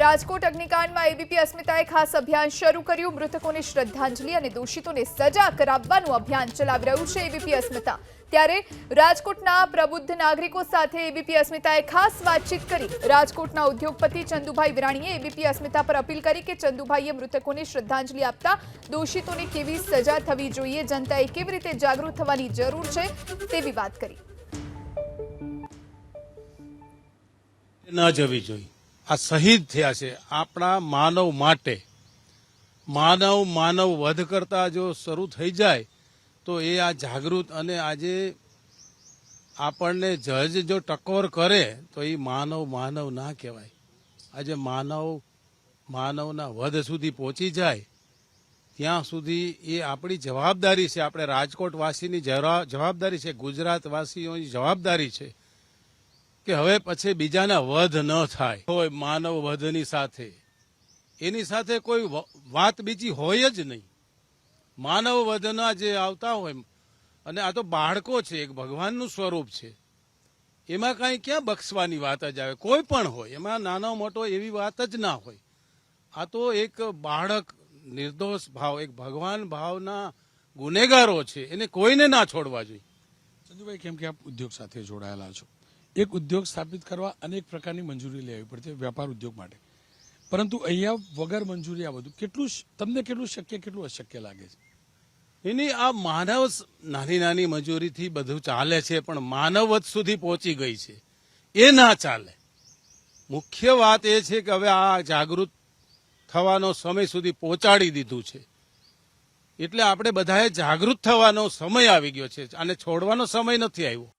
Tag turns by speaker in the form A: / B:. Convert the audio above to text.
A: Rajkot અગ્નિકાંડમાં ABP અસ્મિતાએ ખાસ અભિયાન શરૂ કર્યું મૃતકોને શ્રદ્ધાંજલિ અને દોષિતોને સજા કરાવવાનું અભિયાન ચલાવી રહ્યું છે એબીપી અસ્મિતા ત્યારે રાજકોટના પ્રબુદ્ધ નાગરિકો સાથે એબીપી અસ્મિતાએ ખાસ વાતચીત કરી રાજકોટના ઉદ્યોગપતિ ચંદુભાઈ વિરાણીએ એબીપી અસ્મિતા પર અપીલ કરી કે ચંદુભાઈએ મૃતકોને શ્રદ્ધાંજલિ આપતા દોષિતોને કેવી સજા થવી જોઈએ જનતાએ કેવી રીતે જાગૃત થવાની જરૂર છે તેવી વાત કરી
B: ન જવી જોઈએ આ શહીદ થયા છે આપણા માનવ માટે. માનવ માનવ વધ કરતા જો શરૂ થઈ જાય, તો એ આ જાગૃત અને આજે આપણને જજ જો ટકોર કરે, તો એ માનવ માનવ ના કહેવાય. આજે માનવ, માનવના વધ સુધી પહોંચી જાય, ત્યાં સુધી એ આપણી જવાબદારી છે. આપણે રાજકોટવાસીની જવાબદારી છે, ગુજરાતવાસીઓની જવાબદારી છે. કે હવે પછી બીજાના વધ ન થાય. હોય માનવ વધની સાથે. એની સાથે કોઈ વાત બીજી હોય જ નહીં. માનવ વધના જે આવતા હોય અને આ તો બાળકો છે, એક ભગવાનનું સ્વરૂપ છે. એમાં કાંઈ ક્યાં બક્ષવાની વાત જ આવે? કોઈ પણ હોય. એમાં નાનો મોટો એવી વાત જ ના હોય. આ તો એક બાળક નિર્દોષ ભાવ, એક ભગવાન ભાવના ગુનેગારો છે. એને કોઈને ના છોડવા જોઈએ.
C: ચંદુભાઈ કેમ કે આપ ઉદ્યોગ સાથે જોડાયેલા છો? એક ઉદ્યોગ સ્થાપિત કરવા અનેક પ્રકારની મંજૂરી લેવી પડશે વેપાર ઉદ્યોગ માટે. પરંતુ અહીંયા વગર મંજૂરી આ બધું કેટલું તમને કેટલું શક્ય, કેટલું અશક્ય લાગે છે?
B: એની આ માનવ નાની નાની મજૂરીથી બધું ચાલે છે, પણ માનવત સુધી પહોંચી ગઈ છે. એ ના ચાલે. મુખ્ય વાત એ છે કે હવે આ જાગૃત થવાનો સમય સુધી પહોંચાડી દીધું છે. એટલે આપણે બધાએ જાગૃત થવાનો સમય આવી ગયો છે અને છોડવાનો સમય નથી આવ્યો.